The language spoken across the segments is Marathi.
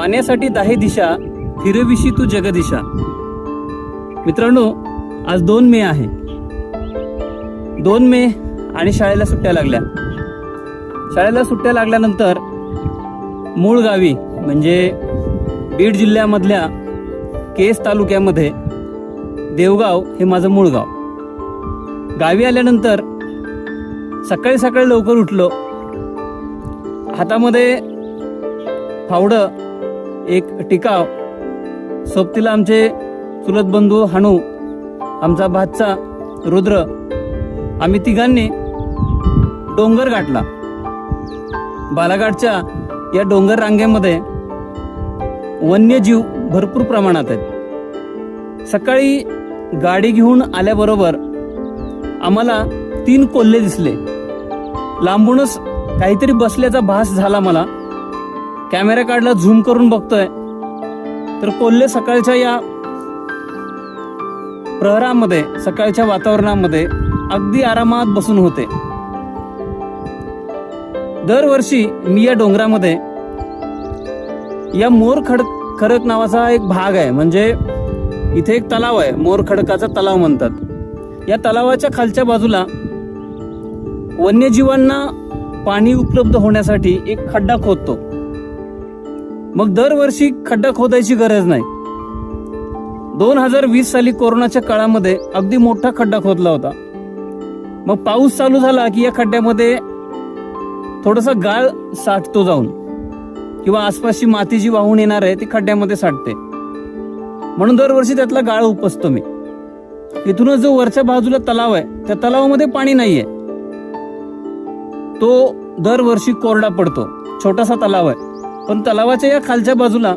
पाण्यासाठी दाहे दिशा फिरविशी तू जगदिशा. मित्रांनो आज दोन मे आहे. दोन मे आणि शाळेला सुट्ट्या लागल्या. शाळेला सुट्ट्या लागल्यानंतर मूळ गावी म्हणजे बीड जिल्ह्यामधल्या केस तालुक्यामध्ये देवगाव हे माझं मूळ गाव. गावी आल्यानंतर सकाळी सकाळी लवकर उठलो. हातामध्ये फावडं एक टिकाव. सोबतीला आमचे चुलत बंधू हानू आमचा भातचा रुद्र आम्ही तिघांनी डोंगर गाठला. बालाघाटच्या या डोंगर रांगेमध्ये वन्यजीव भरपूर प्रमाणात आहेत. सकाळी गाडी घेऊन आल्याबरोबर आम्हाला तीन कोल्हे दिसले. लांबूनच काहीतरी बसल्याचा भास झाला मला. कॅमेरा काढला झूम करून बघतोय. तर कोल्हे सकाळच्या या प्रहरामध्ये सकाळच्या वातावरणामध्ये अगदी आरामात बसून होते. दरवर्षी मी या डोंगरामध्ये या मोर खड खडक नावाचा एक भाग आहे. म्हणजे इथे एक तलाव आहे. मोर खडकाचा तलाव म्हणतात. या तलावाच्या खालच्या बाजूला वन्यजीवांना पाणी उपलब्ध होण्यासाठी एक खड्डा खोदतो. मग दरवर्षी खड्डा खोदायची गरज नाही. दोन हजार वीस साली कोरोनाच्या काळामध्ये अगदी मोठा खड्डा खोदला होता. मग पाऊस चालू झाला की या खड्ड्यामध्ये थोडासा गाळ साठतो जाऊन. किंवा आसपासची माती जी वाहून येणार आहे ती खड्ड्यामध्ये साठते. म्हणून दरवर्षी त्यातला गाळ उपसतो मी. इथूनच जो वरच्या बाजूला तलाव आहे त्या तलावामध्ये पाणी नाहीये. तो दरवर्षी कोरडा पडतो. छोटासा तलाव आहे. पण तलावाच्या या खालच्या बाजूला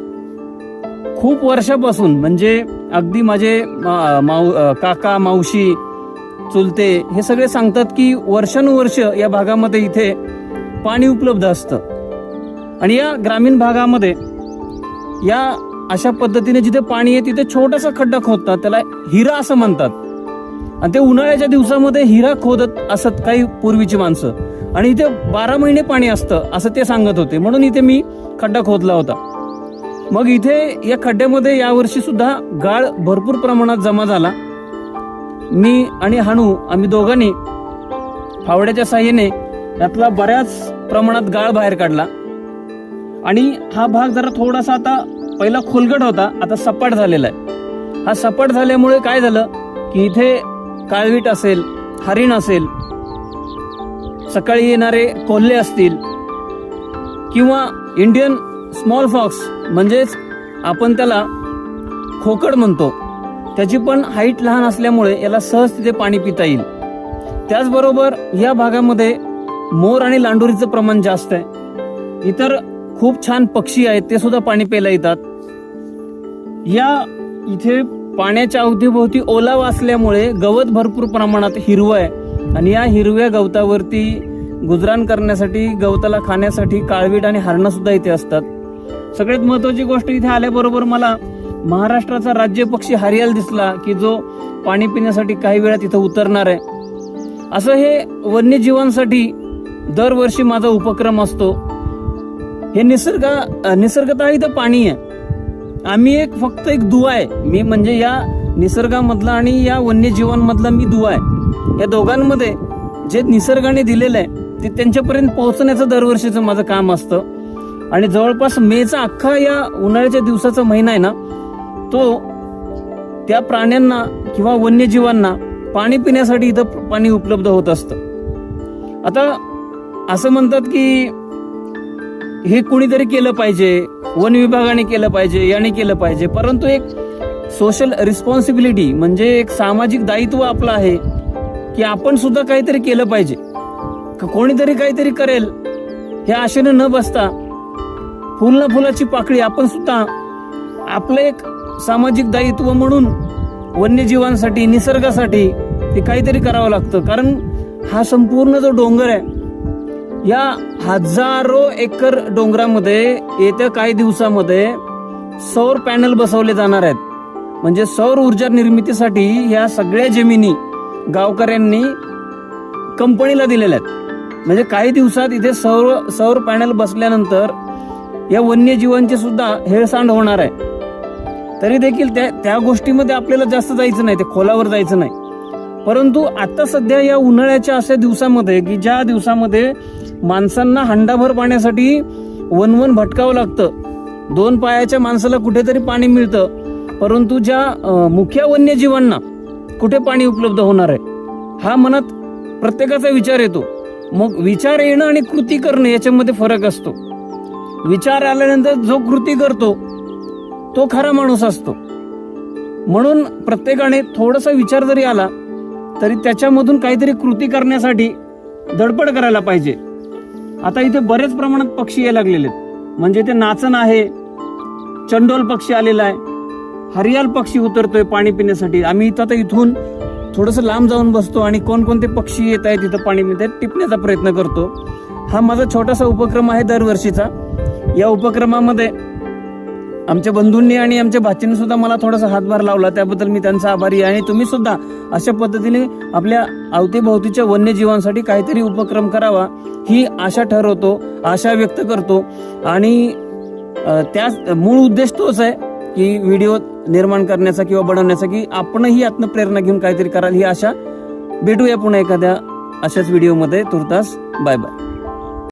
खूप वर्षापासून म्हणजे अगदी माझे मा- माऊ काका मावशी चुलते हे सगळे सांगतात की वर्षानुवर्ष या भागामध्ये इथे पाणी उपलब्ध असतं. आणि या ग्रामीण भागामध्ये या अशा पद्धतीने जिथे पाणी आहे तिथे छोटासा खड्डा खोदतात त्याला हिरा असं म्हणतात. आणि ते उन्हाळ्याच्या दिवसामध्ये हिरा खोदत असत काही पूर्वीची माणसं. आणि इथे बारा महिने पाणी असतं असं ते सांगत होते. म्हणून इथे मी खड्डा खोदला होता. मग इथे या खड्ड्यामध्ये यावर्षी सुद्धा गाळ भरपूर प्रमाणात जमा झाला. मी आणि हाणू आम्ही दोघांनी फावड्याच्या साह्याने यातला बऱ्याच प्रमाणात गाळ बाहेर काढला. आणि हा भाग जरा थोडासा आता पहिला खोलगट होता आता सपाट झालेला आहे. हा सपाट झाल्यामुळे काय झालं की इथे काळवीट असेल हरिण असेल सकाळी येणारे कोल्हे असतील किंवा इंडियन स्मॉल फॉक्स म्हणजेच आपण त्याला खोकड म्हणतो. त्याची पण हाईट लहान असल्यामुळे याला सहज तिथे पाणी पिता येईल. त्याचबरोबर या भागामध्ये मोर आणि लांडोरीचं प्रमाण जास्त आहे. इतर खूप छान पक्षी आहेत ते सुद्धा पाणी प्यायला येतात. या इथे पाण्याच्या अवतीभोवती ओलावा असल्यामुळे गवत भरपूर प्रमाणात हिरवं आहे आणि या हिरव्या गवतावरती गुजराण करण्यासाठी गवताला खाण्यासाठी काळवीट आणि हरणं सुद्धा इथे असतात. सगळ्यात महत्वाची गोष्ट इथे आल्याबरोबर मला महाराष्ट्राचा राज्य पक्षी हरियाल दिसला की जो पाणी पिण्यासाठी काही वेळा तिथं उतरणार आहे. असं हे वन्यजीवांसाठी दरवर्षी माझा उपक्रम असतो. हे निसर्ग निसर्गतः इथं पाणी आहे. आम्ही एक फक्त एक दुवा आहे. मी म्हणजे या निसर्गामधला आणि या वन्यजीवांमधला मी दुवा आहे. या दोघांमध्ये जे निसर्गाने दिलेलं आहे ते त्यांच्यापर्यंत पोहोचण्याचं दरवर्षीचं माझं काम असतं. आणि जवळपास मेचा अख्खा या उन्हाळ्याच्या दिवसाचा महिना आहे ना तो त्या प्राण्यांना किंवा वन्यजीवांना पाणी पिण्यासाठी इथं पाणी उपलब्ध होत असतं. आता असं म्हणतात की हे कुणीतरी केलं पाहिजे वन विभागाने केलं पाहिजे याने केलं पाहिजे. परंतु एक सोशल रिस्पॉन्सिबिलिटी म्हणजे एक सामाजिक दायित्व आपलं आहे की आपण सुद्धा काहीतरी केलं पाहिजे. कोणीतरी काहीतरी करेल हे आशेने न बसता फुल ना फुलाची पाकळी आपण सुद्धा आपलं एक सामाजिक दायित्व म्हणून वन्यजीवांसाठी निसर्गासाठी ते काहीतरी करावं लागतं. कारण हा संपूर्ण जो डोंगर आहे या हजारो एकर डोंगरामध्ये येत्या काही दिवसामध्ये सौर पॅनल बसवले जाणार आहेत. म्हणजे सौर ऊर्जा निर्मितीसाठी या सगळ्या जमिनी गावकऱ्यांनी कंपनीला दिलेल्या आहेत. म्हणजे काही दिवसात इथे सौर सौर पॅनल बसल्यानंतर या वन्यजीवांची सुद्धा हेळसांड होणार आहे. तरी देखील त्या त्या गोष्टीमध्ये आपल्याला जास्त जायचं नाही ते खोलावर जायचं नाही. परंतु आता सध्या या उन्हाळ्याच्या अशा दिवसामध्ये की ज्या दिवसामध्ये माणसांना हंडाभर पाण्यासाठी वनवन भटकावं लागतं. दोन पायाच्या माणसाला कुठेतरी पाणी मिळतं. परंतु ज्या मुख्या मुख्य वन्यजीवांना कुठे पाणी उपलब्ध होणार आहे? हा मनात प्रत्येकाचा विचार येतो. मग विचार येणं आणि कृती करणं याच्यामध्ये फरक असतो. विचार आल्यानंतर जो कृती करतो तो खरा माणूस असतो. म्हणून प्रत्येकाने थोडासा विचार जरी आला तरी त्याच्यामधून काहीतरी कृती करण्यासाठी धडपड करायला पाहिजे. आता इथे बरेच प्रमाणात पक्षी यायला लागलेले आहेत. म्हणजे ते नाचण आहे चंडोल पक्षी आलेला आहे हरियाल पक्षी उतरतोय पाणी पिण्यासाठी. आम्ही इथं आता इथून थोडंसं लांब जाऊन बसतो आणि कोणकोणते पक्षी येत आहेत तिथं पाणी पिण्यात टिपण्याचा प्रयत्न करतो. हा माझा छोटासा उपक्रम आहे दरवर्षीचा. या उपक्रमामध्ये आमच्या बंधूंनी आणि आमच्या भाचीने सुद्धा मला थोडासा हातभार लावला. त्याबद्दल मी त्यांचा आभारी आहे. आणि तुम्ही सुद्धा अशा पद्धतीने आपल्या अवतीभोवतीच्या वन्यजीवांसाठी काहीतरी उपक्रम करावा ही आशा ठरवतो आशा व्यक्त करतो. आणि त्याच त्या मूळ उद्देश तोच आहे की व्हिडिओ निर्माण करण्याचा किंवा बनवण्याचा की आपणही यातनं प्रेरणा घेऊन काहीतरी कराल ही आशा. भेटूया पुन्हा एखाद्या अशाच व्हिडिओमध्ये. तुर्तास बाय बाय.